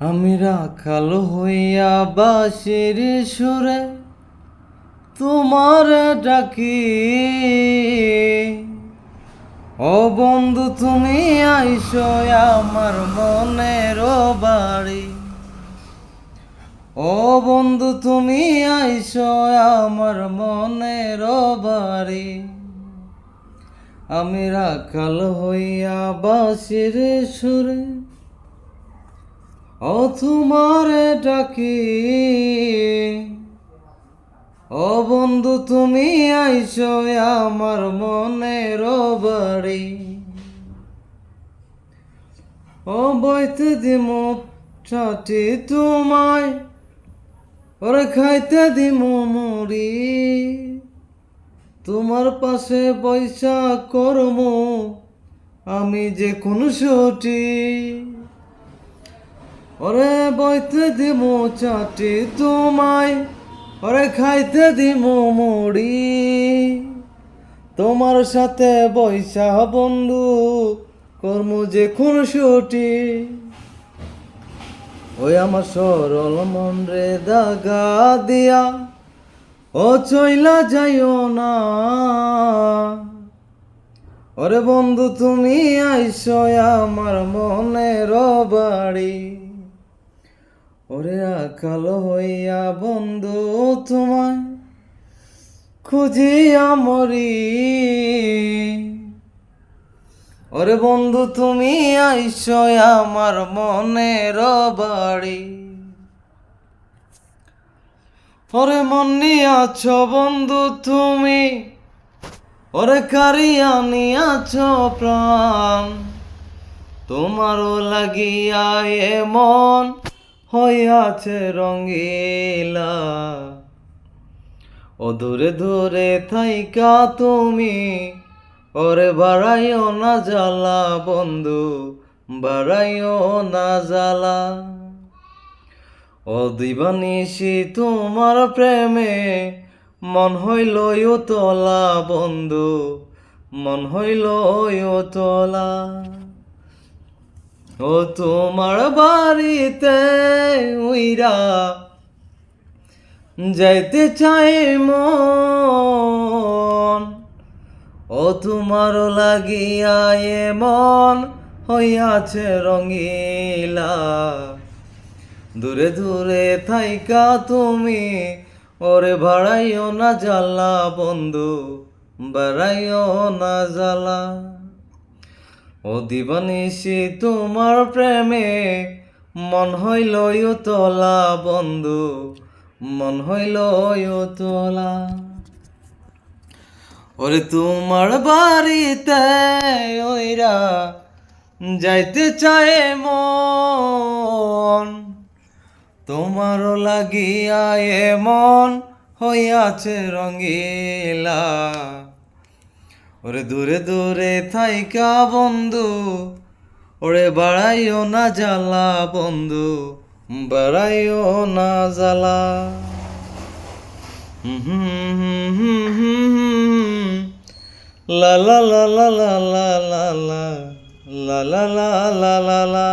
আমি রাখাল হইয়া বাসির সুরে তোমার ডাকি। ও বন্ধু, তুমি আইসো আমার মনের বাড়ি। ও বন্ধু, তুমি আইসো আমার মনের বাড়ি। আমি রাখাল হইয়া বাসির সুরে ও তোমারে ডাকি, ও বন্ধু তুমি আইসো আমার মনের বাড়ি। ও বইতে দিমু চাটি তোমায়, ওরে খাইতে দিমু মুড়ি। তোমার পাশে পয়সা করমু, আমি যে কোন ছুটি ওরে বইতে দিমু চাটি তোমায়, ওরে খাইতে দিমু মুড়ি। তোমার সাথে বৈশা বন্ধু, কর্ম যে কোন ছুটি ওই আমার সরল মন রে দাগা দিয়া, ও চইলা যাইও না। ওরে বন্ধু, তুমি আইসো আমার মনের বাড়ি। ওরে আকাল হইয়া বন্ধু তোমায় খুঁজিয়া মরি ওরে বন্ধু, তুমি আইসো আমার মনের বাড়ি। ওরে মন্নি আছো বন্ধু তুমি, ওরে কারিয়া নিয়াছো প্রাণ। তোমারও লাগিয়া এমন হইয়াছে রঙ্গিলা দূরে দূরে থাইকা তুমি, ওরে বাড়াইও না জ্বালা বন্ধু, বাড়াইও না জ্বালা। ও দিবানিসি তোমার প্রেমে, মন হইল তোলা বন্ধু, মন হইল তোলা ও তোমার বাড়িতে উইরা যাইতে চাই মন। ও তোমার লাগিয়া এমন হইয়াছে রঙিলা। দূরে দূরে থাইকা তুমি, ওরে ভাড়াইও না জ্বালা বন্ধু, বাড়াইও না জ্বালা। ও দিবানিসি তোমার প্রেমে মন হইল তোলা বন্ধু, মন হইল তোলা। ওরে তোমার বাড়িতে ওইরা যাইতে চায় মন, তোমারও লাগিয়া এমন হইয়াছে রঙ্গিলা। ওরে দূরে দূরে থাইকা বন্ধু ওরে বাড়াইও না জ্বালা বন্ধু বাড়াইও না জ্বালা লা লা লা লা লা লা লা লা লা লা লা লা